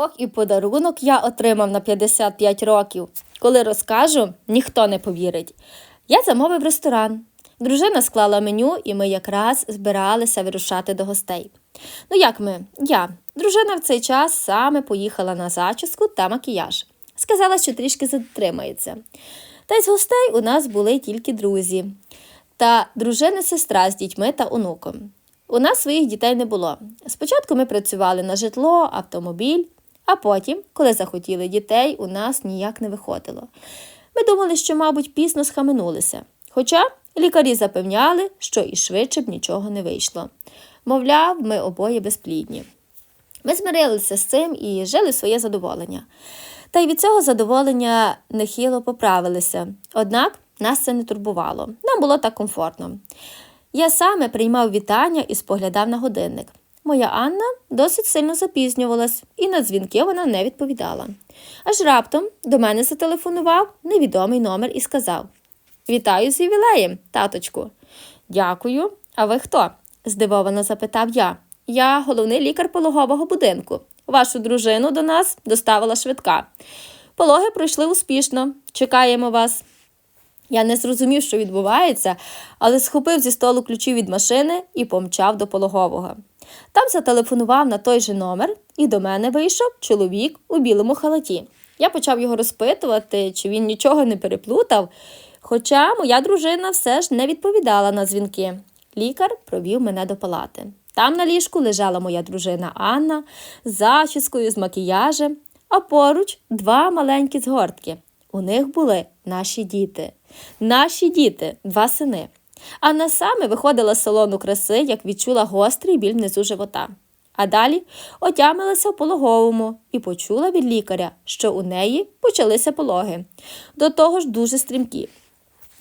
Ох, і подарунок я отримав на 55 років. Коли розкажу, ніхто не повірить. Я замовив ресторан. Дружина склала меню, і ми якраз збиралися вирушати до гостей. Ну як ми? Я. Дружина в цей час саме поїхала на зачіску та макіяж. Сказала, що трішки затримається. Та й з гостей у нас були тільки друзі та дружини сестра з дітьми та онуком. У нас своїх дітей не було. Спочатку ми працювали на житло, автомобіль, а потім, коли захотіли дітей, у нас ніяк не виходило. Ми думали, що, мабуть, пізно схаменулися. Хоча лікарі запевняли, що і швидше б нічого не вийшло. Мовляв, ми обоє безплідні. Ми змирилися з цим і жили своє задоволення. Та й від цього задоволення нехило поправилися. Однак нас це не турбувало. Нам було так комфортно. Я саме приймав вітання і споглядав на годинник. Моя Анна досить сильно запізнювалась, і на дзвінки вона не відповідала. Аж раптом до мене зателефонував невідомий номер і сказав: Вітаю з ювілеєм, таточку. Дякую. А ви хто? здивовано запитав я. Я головний лікар пологового будинку. Вашу дружину до нас доставила швидка. Пологи пройшли успішно. Чекаємо вас. Я не зрозумів, що відбувається, але схопив зі столу ключі від машини і помчав до пологового. Там зателефонував на той же номер, і до мене вийшов чоловік у білому халаті. Я почав його розпитувати, чи він нічого не переплутав. Хоча моя дружина все ж не відповідала на дзвінки. Лікар провів мене до палати. Там на ліжку лежала моя дружина Анна з зачіскою, з макіяжем, а поруч два маленькі згортки. У них були наші діти. Наші діти, два сини. Анна саме виходила з салону краси, як відчула гострий біль внизу живота. А далі отямилася в пологовому і почула від лікаря, що у неї почалися пологи. До того ж дуже стрімкі.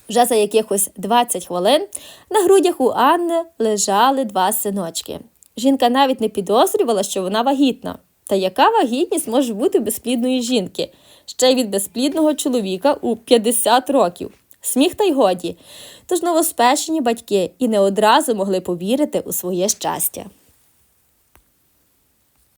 Вже за якихось 20 хвилин на грудях у Анни лежали два синочки. Жінка навіть не підозрювала, що вона вагітна. Та яка вагітність може бути безплідної жінки, ще й від безплідного чоловіка у 50 років? Сміх та й годі. Тож новоспечені батьки і не одразу могли повірити у своє щастя.